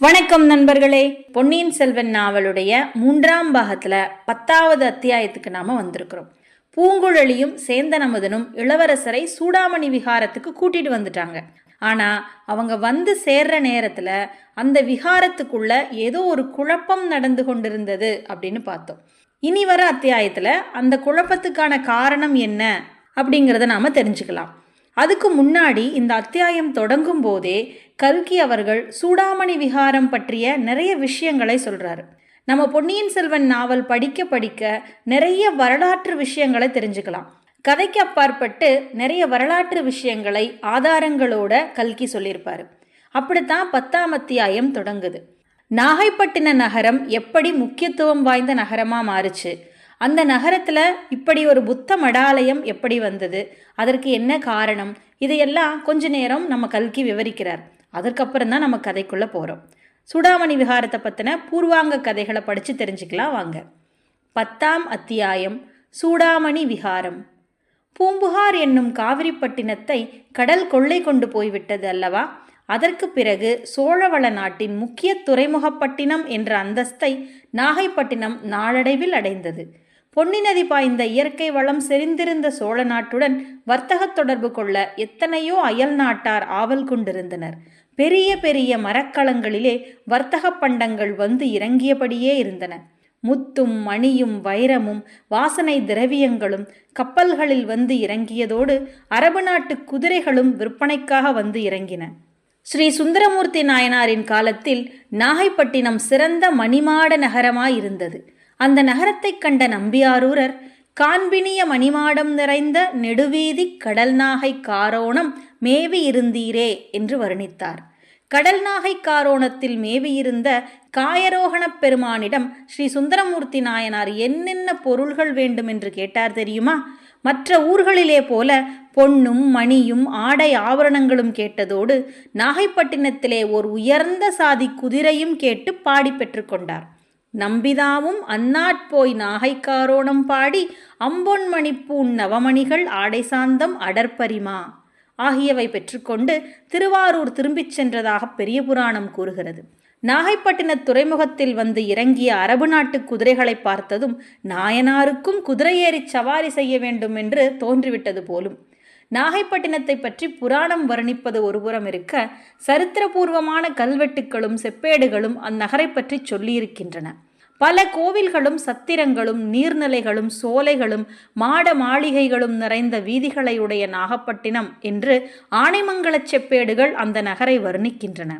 வணக்கம் நண்பர்களே. பொன்னியின் செல்வன் நாவலுடைய மூன்றாம் பாகத்தில் பத்தாவது அத்தியாயத்துக்கு நாம் வந்திருக்கிறோம். பூங்குழலியும் சேந்தனமுதனும் இளவரசரை சூடாமணி விகாரத்துக்கு கூட்டிட்டு வந்துட்டாங்க. ஆனால் அவங்க வந்து சேர்ற நேரத்தில் அந்த விகாரத்துக்குள்ள ஏதோ ஒரு குழப்பம் நடந்து கொண்டிருந்தது அப்படின்னு பார்த்தோம். இனி வர அத்தியாயத்தில் அந்த குழப்பத்துக்கான காரணம் என்ன அப்படிங்கிறத நாம தெரிஞ்சுக்கலாம். அதுக்கு முன்னாடி இந்த அத்தியாயம் தொடங்கும் போதே கல்கி அவர்கள் சூடாமணி விகாரம் பற்றிய நிறைய விஷயங்களை சொல்றாரு. நம்ம பொன்னியின் செல்வன் நாவல் படிக்க படிக்க நிறைய வரலாற்று விஷயங்களை தெரிஞ்சுக்கலாம். கதைக்கு அப்பாற்பட்டு நிறைய வரலாற்று விஷயங்களை ஆதாரங்களோட கல்கி சொல்லியிருப்பார். அப்படித்தான் பத்தாம் அத்தியாயம் தொடங்குது. நாகைப்பட்டின நகரம் எப்படி முக்கியத்துவம் வாய்ந்த நகரமாக மாறுச்சு? அந்த நகரத்தில் இப்படி ஒரு புத்த மடாலயம் எப்படி வந்தது? அதற்கு என்ன காரணம்? இதையெல்லாம் கொஞ்ச நேரம் நம்ம கல்கி விவரிக்கிறார். அதற்கப்புறம் தான் நம்ம கதைக்குள்ளே போகிறோம் சூடாமணி விகாரத்தை பற்றின பூர்வாங்க கதைகளை படித்து தெரிஞ்சுக்கலாம் வாங்க. பத்தாம் அத்தியாயம் சூடாமணி விகாரம். பூம்புகார் என்னும் காவிரிப்பட்டினத்தை கடல் கொள்ளை கொண்டு போய்விட்டது அல்லவா? அதற்கு பிறகு சோழவள நாட்டின் முக்கிய துறைமுகப்பட்டினம் என்ற அந்தஸ்தை நாகைப்பட்டினம் நாளடைவில் அடைந்தது. பொன்னி நதி பாய்ந்த இயற்கை வளம் செறிந்திருந்த சோழ நாட்டுடன் வர்த்தக தொடர்பு கொள்ள எத்தனையோ அயல் நாட்டார் ஆவல் கொண்டிருந்தனர். பெரிய பெரிய மரக்கலங்களிலே வர்த்தக பண்டங்கள் வந்து இறங்கியபடியே இருந்தன. முத்தும் மணியும் வைரமும் வாசனை திரவியங்களும் கப்பல்களில் வந்து இறங்கியதோடு அரபு நாட்டு குதிரைகளும் விற்பனைக்காக வந்து இறங்கின. ஸ்ரீ சுந்தரமூர்த்தி நாயனாரின் காலத்தில் நாகைப்பட்டினம் சிறந்த மணிமாட நகரமாயிருந்தது. அந்த நகரத்தைக் கண்ட நம்பியாரூரர் காண்பினிய மணிமாடம் நிறைந்த நெடுவீதி கடல் நாகை காரோணம் மேவி இருந்தீரே என்று வர்ணித்தார். கடல் நாகை காரோணத்தில் மேவியிருந்த காயரோகணப் பெருமானிடம் ஸ்ரீ சுந்தரமூர்த்தி நாயனார் என்னென்ன பொருள்கள் வேண்டும் என்று கேட்டார் தெரியுமா? மற்ற ஊர்களிலே போல பொன்னும் மணியும் ஆடை ஆபரணங்களும் கேட்டதோடு நாகைப்பட்டினத்திலே ஓர் உயர்ந்த சாதி குதிரையும் கேட்டு பாடி பெற்றுக்கொண்டார் நம்பிதாவும் அந்நாட்போய் நாகைக்காரோணம் பாடி அம்பொன்மணிப்பூன் நவமணிகள் ஆடை சாந்தம் அடற்பரிமா. ஆகியவை பெற்றுக்கொண்டு திருவாரூர் திரும்பிச் சென்றதாக பெரிய புராணம் கூறுகிறது. நாகைப்பட்டின துறைமுகத்தில் வந்து இறங்கிய அரபு நாட்டு குதிரைகளை பார்த்ததும் நாயனாருக்கும் குதிரையேறி சவாரி செய்ய வேண்டும் என்று தோன்றிவிட்டது போலும். நாகைப்பட்டினத்தை பற்றி புராணம் வர்ணிப்பது ஒருபுறம் இருக்க சரித்திரபூர்வமான கல்வெட்டுக்களும் செப்பேடுகளும் அந்நகரை பற்றி சொல்லியிருக்கின்றன. பல கோவில்களும் சத்திரங்களும் நீர்நிலைகளும் சோலைகளும் மாட மாளிகைகளும் நிறைந்த வீதிகளையுடைய நாகப்பட்டினம் என்று ஆனைமங்கலச் செப்பேடுகள் அந்த நகரை வர்ணிக்கின்றன.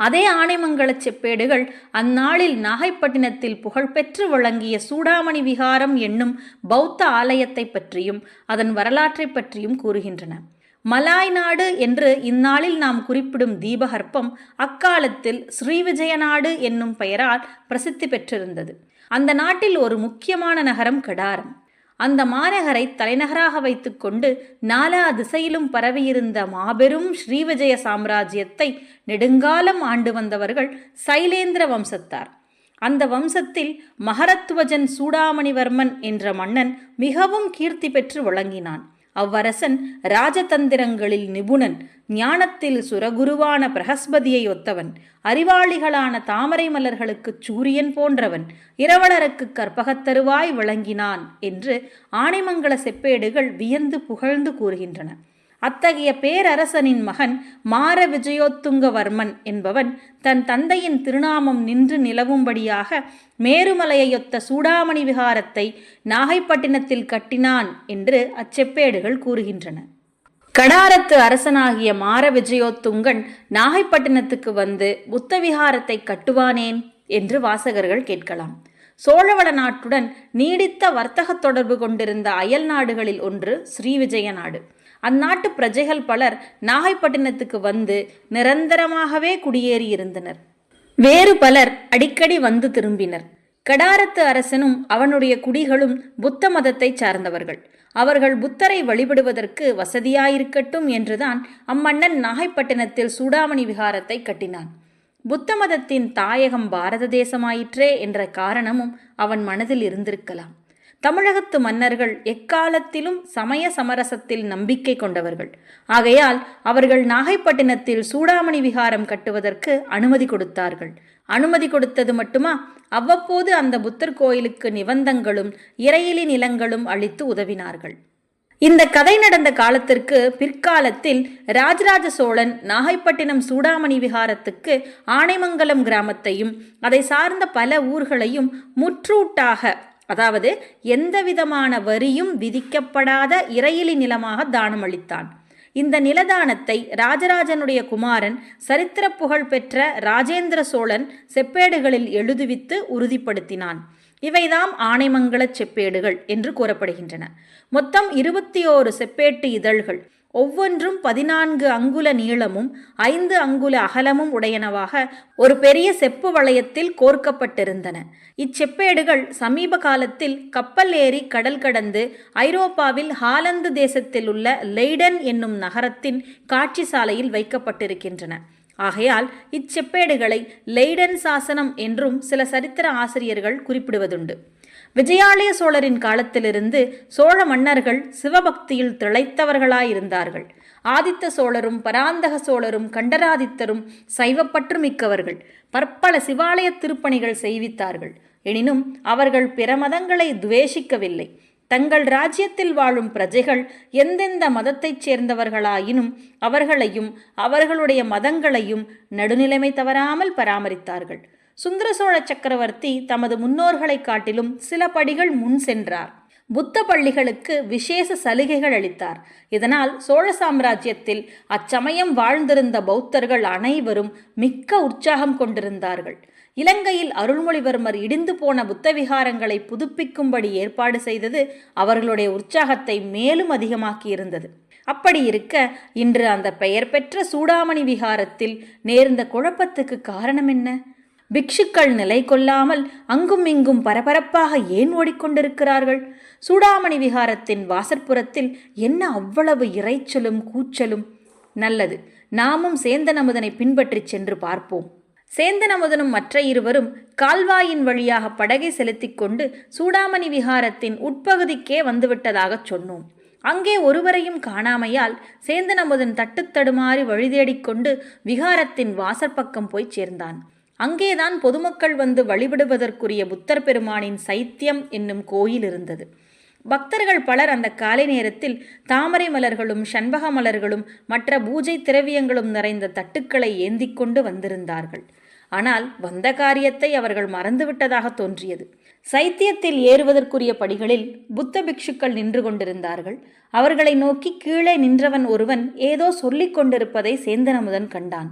அதே ஆனைமங்கலச் செப்பேடுகள் அந்நாளில் நாகைப்பட்டினத்தில் புகழ்பெற்று விளங்கிய சூடாமணி விகாரம் என்னும் பௌத்த ஆலயத்தை பற்றியும் அதன் வரலாற்றை பற்றியும் கூறுகின்றன. மலாய் நாடு என்று இந்நாளில் நாம் குறிப்பிடும் தீபகற்பம் அக்காலத்தில் ஸ்ரீவிஜய நாடு என்னும் பெயரால் பிரசித்தி பெற்றிருந்தது. அந்த நாட்டில் ஒரு முக்கியமான நகரம் கடாரம். அந்த மாநகரை தலைநகராக வைத்துக்கொண்டு நாலா திசையிலும் பரவியிருந்த மாபெரும் ஸ்ரீவிஜய சாம்ராஜ்யத்தை நெடுங்காலம் ஆண்டு வந்தவர்கள் சைலேந்திர வம்சத்தார். அந்த வம்சத்தில் மகரத்வஜன் சூடாமணிவர்மன் என்ற மன்னன் மிகவும் கீர்த்தி பெற்று விளங்கினான் அவ்வரசன் ராஜதந்திரங்களில் நிபுணன் ஞானத்தில் சுரகுருவான பிரகஸ்பதியை ஒத்தவன் அறிவாளிகளான தாமரை மலர்களுக்குச் சூரியன் போன்றவன் இரவலருக்கு கற்பகத்தருவாய் விளங்கினான் என்று ஆனைமங்கல செப்பேடுகள் வியந்து புகழ்ந்து கூறுகின்றன. அத்தகைய பேரரசனின் மகன் மார விஜயோத்துங்கவர்மன் என்பவன் தன் தந்தையின் திருநாமம் நின்று நிலவும்படியாக மேருமலையொத்த சூடாமணி விகாரத்தை நாகைப்பட்டினத்தில் கட்டினான் என்று அச்செப்பேடுகள் கூறுகின்றன. கடாரத்து அரசனாகிய மார விஜயோத்துங்கன் நாகைப்பட்டினத்துக்கு வந்து புத்தவிகாரத்தை கட்டுவானேன் என்று வாசகர்கள் கேட்கலாம். சோழவள நாட்டுடன் நீடித்த வர்த்தக தொடர்பு கொண்டிருந்த அயல் நாடுகளில் ஒன்று ஸ்ரீவிஜய நாடு அந்நாட்டு பிரஜைகள் பலர் நாகைப்பட்டினத்துக்கு வந்து நிரந்தரமாகவே குடியேறி இருந்தனர். வேறு பலர் அடிக்கடி வந்து திரும்பினர். கடாரத்து அரசனும் அவனுடைய குடிகளும் புத்த மதத்தை சார்ந்தவர்கள். அவர்கள் புத்தரை வழிபடுவதற்கு வசதியாயிருக்கட்டும் என்றுதான் அம்மன்னன் நாகைப்பட்டினத்தில் சூடாமணி விகாரத்தை கட்டினான். புத்த மதத்தின் தாயகம் பாரத தேசமாயிற்றே என்ற காரணமும் அவன் மனதில் இருந்திருக்கலாம். தமிழகத்து மன்னர்கள் எக்காலத்திலும் சமய சமரசத்தில் நம்பிக்கை கொண்டவர்கள். ஆகையால் அவர்கள் நாகைப்பட்டினத்தில் சூடாமணி விகாரம் கட்டுவதற்கு அனுமதி கொடுத்தார்கள். அனுமதி கொடுத்தது மட்டுமா? அவ்வப்போது அந்த புத்தர் கோயிலுக்கு நிபந்தங்களும் இறையிலி நிலங்களும் அளித்து உதவினார்கள். இந்த கதை நடந்த காலத்திற்கு பிற்காலத்தில் ராஜராஜ சோழன் நாகைப்பட்டினம் சூடாமணி விகாரத்துக்கு ஆனைமங்கலம் கிராமத்தையும் அதை சார்ந்த பல ஊர்களையும் முற்றூட்டாக அதாவது எந்தவிதமான வரியும் விதிக்கப்படாத இறையிலி நிலமாக தானம் அளித்தான். இந்த நிலதானத்தை ராஜராஜனுடைய குமாரன் சரித்திர புகழ் பெற்ற ராஜேந்திர சோழன் செப்பேடுகளில் எழுதுவித்து உறுதிப்படுத்தினான். இவைதாம் ஆனைமங்கலச் செப்பேடுகள் என்று கூறப்படுகின்றன. மொத்தம் இருபத்தி ஓரு செப்பேட்டு இதழ்கள். ஒவ்வொன்றும் பதினான்கு அங்குல நீளமும் ஐந்து அங்குல அகலமும் உடையனவாக ஒரு பெரிய செப்பு வளையத்தில் கோர்க்கப்பட்டிருந்தன. இச்செப்பேடுகள் சமீப காலத்தில் கப்பல் ஏறி கடல் கடந்து ஐரோப்பாவில் ஹாலந்து தேசத்தில் உள்ள லெய்டன் என்னும் நகரத்தின் காட்சி சாலையில் வைக்கப்பட்டிருக்கின்றன. ஆகையால் இச்செப்பேடுகளை லெய்டன் சாசனம் என்றும் சில சரித்திர ஆசிரியர்கள் குறிப்பிடுவதுண்டு. விஜயாலய சோழரின் காலத்திலிருந்து சோழ மன்னர்கள் சிவபக்தியில் திளைத்தவர்களாயிருந்தார்கள். ஆதித்த சோழரும் பராந்தக சோழரும் கண்டராதித்தரும் சைவப்பற்று மிக்கவர்கள் பற்பல சிவாலய திருப்பணிகள் செய்வித்தார்கள். எனினும் அவர்கள் பிற மதங்களை துவேஷிக்கவில்லை. தங்கள் ராஜ்யத்தில் வாழும் பிரஜைகள் எந்தெந்த மதத்தைச் சேர்ந்தவர்களாயினும் அவர்களையும் அவர்களுடைய மதங்களையும் நடுநிலைமை தவறாமல் பராமரித்தார்கள். சுந்தர சோழ சக்கரவர்த்தி தமது முன்னோர்களைக் காட்டிலும் சில படிகள் முன் சென்றார். புத்த பள்ளிகளுக்கு விசேஷ சலுகைகள் அளித்தார். இதனால் சோழ சாம்ராஜ்யத்தில் அச்சமயம் வாழ்ந்திருந்த பௌத்தர்கள் அனைவரும் மிக்க உற்சாகம் கொண்டிருந்தார்கள். இலங்கையில் அருள்மொழிவர்மர் இடிந்து போன புத்த விகாரங்களை புதுப்பிக்கும்படி ஏற்பாடு செய்தது அவர்களுடைய உற்சாகத்தை மேலும் அதிகமாக்கியிருந்தது. அப்படி இருக்க இன்று அந்த பெயர் பெற்ற சூடாமணி விகாரத்தில் நேர்ந்த குழப்பத்துக்கு காரணம் என்ன? பிக்ஷுக்கள் நிலை கொள்ளாமல் அங்கும் இங்கும் பரபரப்பாக ஏன் ஓடிக்கொண்டிருக்கிறார்கள்? சூடாமணி விகாரத்தின் வாசற்புறத்தில் என்ன அவ்வளவு இறைச்சலும் கூச்சலும்? நல்லது நாமும் சேந்தன் அமுதனை பின்பற்றிச் சென்று பார்ப்போம். சேந்தன் அமுதனும் மற்ற இருவரும் கால்வாயின் வழியாக படகை செலுத்திக் கொண்டு சூடாமணி விகாரத்தின் உட்பகுதிக்கே வந்துவிட்டதாகச் சொன்னோம். அங்கே ஒருவரையும் காணாமையால் சேந்தன் அமுதன் தட்டுத்தடுமாறி வழிதேடிக்கொண்டு விகாரத்தின் வாசற்பக்கம் போய் சேர்ந்தான். அங்கேதான் பொதுமக்கள் வந்து வழிபடுவதற்குரிய புத்தர் பெருமானின் சைத்தியம் என்னும் கோயில் இருந்தது. பக்தர்கள் பலர் அந்த காலை நேரத்தில் தாமரை மலர்களும் சண்பக மலர்களும் மற்ற பூஜை திரவியங்களும் நிறைந்த தட்டுக்களை ஏந்தி கொண்டு வந்திருந்தார்கள். ஆனால் வந்த காரியத்தை அவர்கள் மறந்துவிட்டதாக தோன்றியது. சைத்தியத்தில் ஏறுவதற்குரிய படிகளில் புத்த பிக்ஷுக்கள் நின்று கொண்டிருந்தார்கள். அவர்களை நோக்கி கீழே நின்றவன் ஒருவன் ஏதோ சொல்லிக் கொண்டிருப்பதை சேந்தனமுதன் கண்டான்.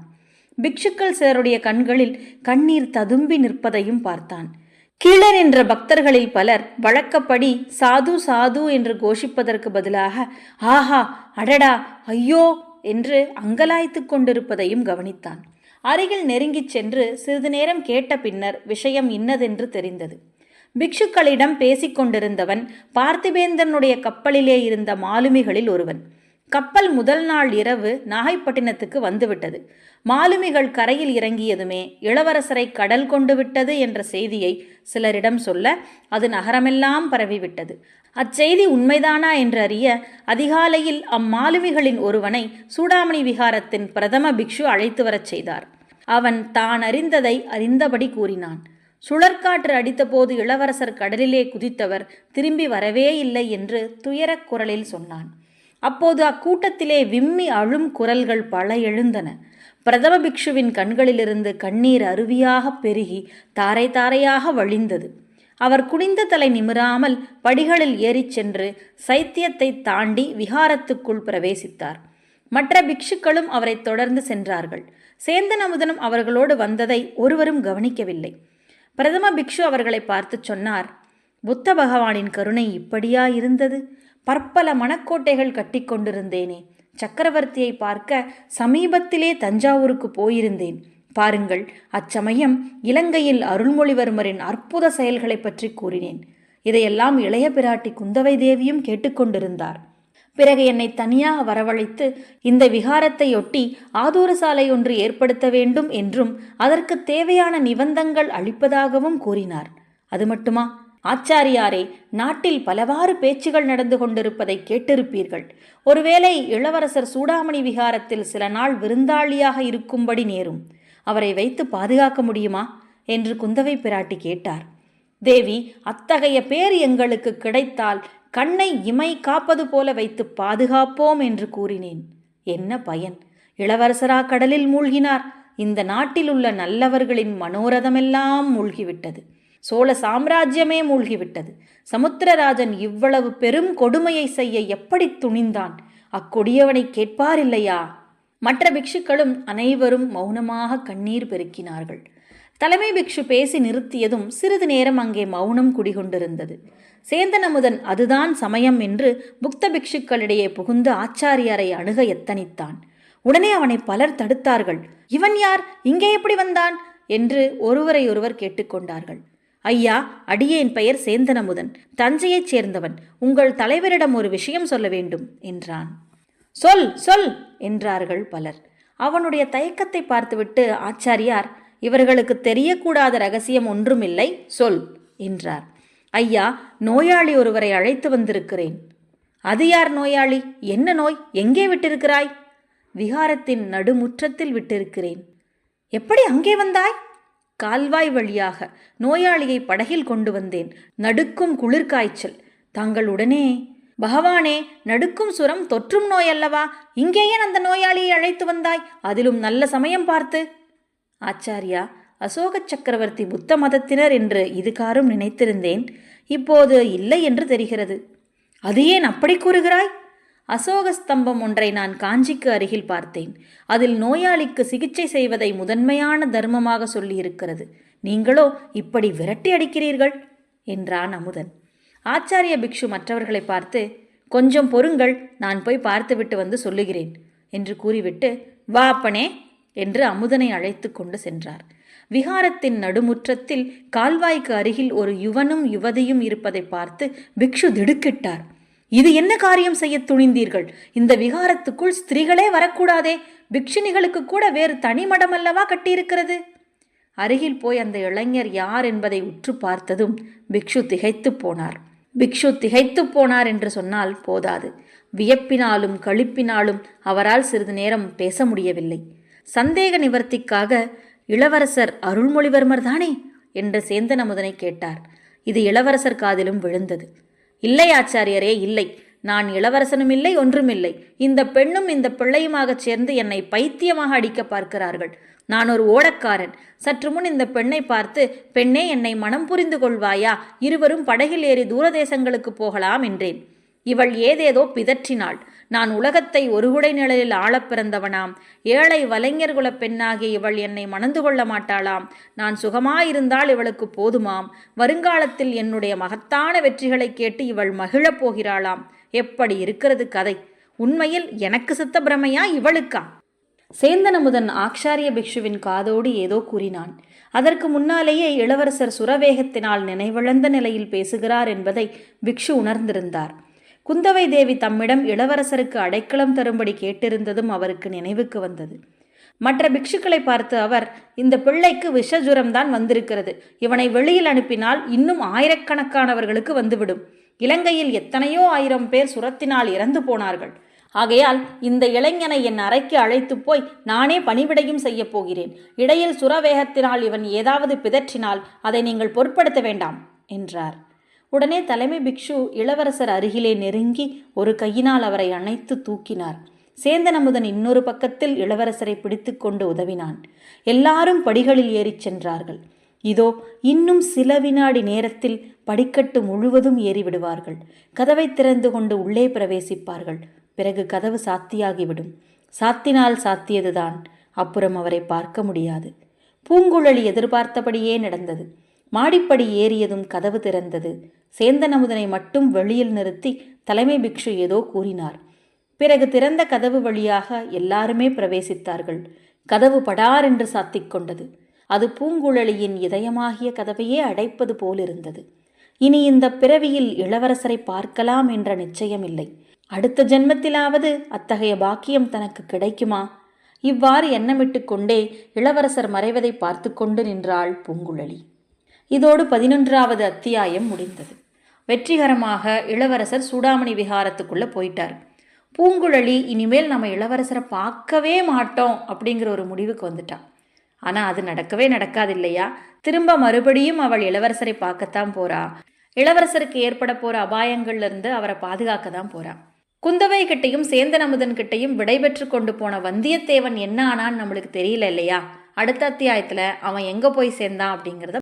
பிக்ஷுக்கள் சிலருடைய கண்களில் கண்ணீர் ததும்பி நிற்பதையும் பார்த்தான். கீழர் என்ற பக்தர்களில் பலர் வழக்கப்படி சாது சாது என்று கோஷிப்பதற்கு பதிலாக ஆஹா அடடா ஐயோ என்று அங்கலாய்த்து கொண்டிருப்பதையும் கவனித்தான். அருகில் நெருங்கிச் சென்று சிறிது நேரம் கேட்ட பின்னர் விஷயம் இன்னதென்று தெரிந்தது. பிக்ஷுக்களிடம் பேசிக் கொண்டிருந்தவன் பார்த்திபேந்தனுடைய கப்பலிலே இருந்த மாலுமிகளில் ஒருவன். கப்பல் முதல் நாள் இரவு நாகைப்பட்டினத்துக்கு வந்துவிட்டது. மாலுமிகள் கரையில் இறங்கியதுமே இளவரசரை கடல் கொண்டு விட்டது என்ற செய்தியை சிலரிடம் சொல்ல அது நகரமெல்லாம் பரவிவிட்டது. அச்செய்தி உண்மைதானா என்று அறிய அதிகாலையில் அம்மாலுமிகளின் ஒருவனை சூடாமணி விகாரத்தின் பிரதம பிக்ஷு அழைத்து வரச் செய்தார். அவன் தான் அறிந்ததை அறிந்தபடி கூறினான். சுழற்காற்று அடித்தபோது இளவரசர் கடலிலே குதித்தவர் திரும்பி வரவே இல்லை என்று துயரக் குரலில் சொன்னான். அப்போது அக்கூட்டத்திலே விம்மி அழும் குரல்கள் பல எழுந்தன. பிரதம பிக்ஷுவின் கண்களிலிருந்து கண்ணீர் அருவியாக பெருகி தாரை தாரையாக வழிந்தது. அவர் குனிந்த தலை நிமிராமல் படிகளில் ஏறிச் சென்று சைத்தியத்தை தாண்டி விகாரத்துக்குள் பிரவேசித்தார். மற்ற பிக்ஷுக்களும் அவரை தொடர்ந்து சென்றார்கள். சேந்தன் அமுதனும் அவர்களோடு வந்ததை ஒருவரும் கவனிக்கவில்லை. பிரதம பிக்ஷு அவர்களை பார்த்து சொன்னார் புத்த பகவானின் கருணை இப்படியா இருந்தது? பற்பல மணக்கோட்டைகள் கட்டி கொண்டிருந்தேனே சக்கரவர்த்தியை பார்க்க சமீபத்திலே தஞ்சாவூருக்கு போயிருந்தேன். பாருங்கள் அச்சமயம் இலங்கையில் அருள்மொழிவர்மரின் அற்புத செயல்களை பற்றி கூறினேன். இதையெல்லாம் இளைய பிராட்டி குந்தவை தேவியும் கேட்டுக்கொண்டிருந்தார். பிறகு என்னை தனியாக வரவழைத்து இந்த விகாரத்தையொட்டி ஆதூர சாலை ஒன்று ஏற்படுத்த வேண்டும் என்றும் அதற்கு தேவையான நிபந்தங்கள் அளிப்பதாகவும் கூறினார். அது மட்டுமா? ஆச்சாரியாரே நாட்டில் பலவாறு பேச்சுகள் நடந்து கொண்டிருப்பதை கேட்டிருப்பீர்கள். ஒருவேளை இளவரசர் சூடாமணி விகாரத்தில் சில நாள் விருந்தாளியாக இருக்கும்படி நேரும். அவரை வைத்து பாதுகாக்க முடியுமா? என்று குந்தவை பிராட்டி கேட்டார். தேவி அத்தகைய பேர் எங்களுக்கு கிடைத்தால் கண்ணை இமை காப்பது போல வைத்து பாதுகாப்போம் என்று கூறினேன். என்ன பயன்? இளவரசரா கடலில் மூழ்கினார். இந்த நாட்டில் உள்ள நல்லவர்களின் மனோரதமெல்லாம் மூழ்கிவிட்டது. சோழ சாம்ராஜ்யமே மூழ்கிவிட்டது. சமுத்திரராஜன் இவ்வளவு பெரும் கொடுமையை செய்ய எப்படி துணிந்தான்? அக்கொடியவனை கேட்பாரில்லையா? மற்ற பிக்ஷுக்களும் அனைவரும் மௌனமாக கண்ணீர் பெருக்கினார்கள். தலைமை பிக்ஷு பேசி நிறுத்தியதும் சிறிது நேரம் அங்கே மௌனம் குடிகொண்டிருந்தது. சேந்தனமுதன் அதுதான் சமயம் என்று புக்த பிக்ஷுக்களிடையே புகுந்து ஆச்சாரியாரை அணுக எத்தனித்தான். உடனே அவனை பலர் தடுத்தார்கள். இவன் யார்? இங்கே எப்படி வந்தான்? என்று ஒருவரை ஒருவர் கேட்டுக்கொண்டார்கள் ஐயா அடியேன் பெயர் சேந்தனமுதன். தஞ்சையைச் சேர்ந்தவன். உங்கள் தலைவரிடம் ஒரு விஷயம் சொல்ல வேண்டும் என்றான். சொல் சொல் என்றார்கள் பலர். அவனுடைய தயக்கத்தை பார்த்துவிட்டு ஆச்சாரியார் இவர்களுக்கு தெரியக்கூடாத ரகசியம் ஒன்றுமில்லை சொல் என்றார். ஐயா நோயாளி ஒருவரை அழைத்து வந்திருக்கிறேன். அது யார் நோயாளி? என்ன நோய்? எங்கே விட்டிருக்கிறாய்? விகாரத்தின் நடுமுற்றத்தில் விட்டிருக்கிறேன். எப்படி அங்கே வந்தாய்? கால்வாய் வழியாக நோயாளியை படகில் கொண்டு வந்தேன். நடுக்கும் குளிர்காய்ச்சல். தாங்கள் உடனே பகவானே நடுக்கும் சுரம் தொற்றும் நோய் அல்லவா? இங்கேயே அந்த நோயாளியை அழைத்து வந்தாய்? அதிலும் நல்ல சமயம் பார்த்து. ஆச்சாரியா அசோக சக்கரவர்த்தி புத்த மதத்தினர் என்று இதுகாரும் நினைத்திருந்தேன். இப்போது இல்லை என்று தெரிகிறது. அது ஏன் அப்படி கூறுகிறாய்? அசோக ஸ்தம்பம் ஒன்றை நான் காஞ்சிக்கு அருகில் பார்த்தேன். அதில் நோயாளிக்கு சிகிச்சை செய்வதை முதன்மையான தர்மமாக சொல்லியிருக்கிறது. நீங்களோ இப்படி விரட்டி அடிக்கிறீர்கள்? என்றான் அமுதன். ஆச்சாரிய பிக்ஷு மற்றவர்களை பார்த்து கொஞ்சம் பொறுங்கள் நான் போய் பார்த்துவிட்டு வந்து சொல்லுகிறேன் என்று கூறிவிட்டு வா அப்பனே என்று அமுதனை அழைத்து கொண்டு சென்றார். விகாரத்தின் நடுமுற்றத்தில் கால்வாய்க்கு அருகில் ஒரு யுவனும் யுவதியும் இருப்பதை பார்த்து பிக்ஷு திடுக்கிட்டார். இது என்ன காரியம் செய்ய துணிந்தீர்கள்? இந்த விகாரத்துக்குள் ஸ்திரீகளே வரக்கூடாதே. பிக்ஷினிகளுக்கு கூட வேறு தனிமடம் அல்லவா கட்டியிருக்கிறது? அருகில் போய் அந்த இளைஞர் யார் என்பதை உற்று பார்த்ததும் பிக்ஷு திகைத்து போனார். பிக்ஷு திகைத்து போனார் என்று சொன்னால் போதாது. வியப்பினாலும் கழிப்பினாலும் அவரால் சிறிது நேரம் பேச முடியவில்லை. சந்தேக நிவர்த்திக்காக இளவரசர் அருள்மொழிவர்மர் தானே? என்று சேந்தன் அமுதனை கேட்டார். இது இளவரசர் காதிலும் விழுந்தது. இல்லை ஆச்சாரியரே இல்லை. நான் இளவரசனும் இல்லை ஒன்றுமில்லை இந்த பெண்ணும் இந்த பிள்ளையுமாகச் சேர்ந்து என்னை பைத்தியமாக அடிக்க பார்க்கிறார்கள். நான் ஒரு ஓடக்காரன். சற்று முன் இந்த பெண்ணை பார்த்து பெண்ணே என்னை மனம் புரிந்து கொள்வாயா? இருவரும் படகில் ஏறி தூரதேசங்களுக்கு போகலாம் என்றேன். இவள் ஏதேதோ பிதற்றினாள். நான் உலகத்தை ஒருகுடை நிழலில் ஆளப் பிறந்தவனாம். ஏழை வலைஞர் குலப் பெண்ணாகிய இவள் என்னை மணந்து கொள்ள மாட்டாளாம். நான் சுகமாயிருந்தால் இவளுக்கு போதுமாம். வருங்காலத்தில் என்னுடைய மகத்தான வெற்றிகளை கேட்டு இவள் மகிழப் போகிறாளாம். எப்படி இருக்கிறது கதை? உண்மையில் எனக்கு சித்த பிரமையா இவளுக்கா? சேந்தனமுதன் ஆக்ஷாரிய பிக்ஷுவின் காதோடு ஏதோ கூறினான். அதற்கு முன்னாலேயே இளவரசர் சுரவேகத்தினால் நினைவிழந்த நிலையில் பேசுகிறார் என்பதை பிக்ஷு உணர்ந்திருந்தார். குந்தவை தேவி தம்மிடம் இளவரசருக்கு அடைக்கலம் தரும்படி கேட்டிருந்ததும் அவருக்கு நினைவுக்கு வந்தது. மற்ற பிக்ஷுக்களை பார்த்து அவர் இந்த பிள்ளைக்கு விஷஜுரம்தான் வந்திருக்கிறது. இவனை வெளியில் அனுப்பினால் இன்னும் ஆயிரக்கணக்கானவர்களுக்கு வந்துவிடும். இலங்கையில் எத்தனையோ ஆயிரம் பேர் சுரத்தினால் இறந்து போனார்கள். ஆகையால் இந்த இளைஞனை என் அறைக்கு அழைத்து போய் நானே பணிவிடையும் செய்யப் போகிறேன். இடையில் சுரவேகத்தினால் இவன் ஏதாவது பிதற்றினால் அதை நீங்கள் பொருட்படுத்த வேண்டாம் என்றார். உடனே தலைமை பிக்ஷு இளவரசர் அருகிலே நெருங்கி ஒரு கையினால் அவரை அணைத்து தூக்கினார். சேந்தனமுதன் இன்னொரு பக்கத்தில் இளவரசரை பிடித்துக்கொண்டு உதவினான். எல்லாரும் படிகளில் ஏறிச் சென்றார்கள். இதோ இன்னும் சில வினாடி நேரத்தில் படிக்கட்டு முழுவதும் ஏறிவிடுவார்கள். கதவை திறந்து கொண்டு உள்ளே பிரவேசிப்பார்கள். பிறகு கதவு சாத்தியாகிவிடும். சாத்தினால் சாத்தியதுதான். அப்புறம் அவரை பார்க்க முடியாது. பூங்குழலி எதிர்பார்த்தபடியே நடந்தது. மாடிப்படி ஏறியதும் கதவு திறந்தது. சேந்தனமுதனை மட்டும் வெளியில் நிறுத்தி தலைமை பிக்ஷு ஏதோ கூறினார். பிறகு திறந்த கதவு வழியாக எல்லாருமே பிரவேசித்தார்கள். கதவு படார் என்று சாத்திக் கொண்டது. அது பூங்குழலியின் இதயமாகிய கதவையே அடைப்பது போலிருந்தது. இனி இந்த பிறவியில் இளவரசரை பார்க்கலாம் என்ற நிச்சயமில்லை. அடுத்த ஜென்மத்திலாவது அத்தகைய பாக்கியம் தனக்கு கிடைக்குமா? இவ்வாறு எண்ணமிட்டு கொண்டே இளவரசர் மறைவதை பார்த்து கொண்டு நின்றாள் பூங்குழலி. இதோடு பதினொன்றாவது அத்தியாயம் முடிந்தது. வெற்றிகரமாக இளவரசர் சூடாமணி விகாரத்துக்குள்ளே போயிட்டார். பூங்குழலி இனிமேல் நம்ம இளவரசரை பார்க்கவே மாட்டோம் அப்படிங்கிற ஒரு முடிவுக்கு வந்துட்டான். ஆனால் அது நடக்கவே நடக்காது இல்லையா திரும்ப மறுபடியும் அவள் இளவரசரை பார்க்கத்தான் போறா. இளவரசருக்கு ஏற்பட போகிற அபாயங்கள்லேருந்து அவரை பாதுகாக்க தான் போகிறான் குந்தவை கிட்டையும் சேந்தன் அமுதன் கிட்டையும் விடைபெற்று கொண்டு போன வந்தியத்தேவன் என்ன ஆனான்னு நம்மளுக்கு தெரியல இல்லையா? அடுத்த அத்தியாயத்தில் அவன் எங்கே போய் சேர்ந்தான் அப்படிங்கிறத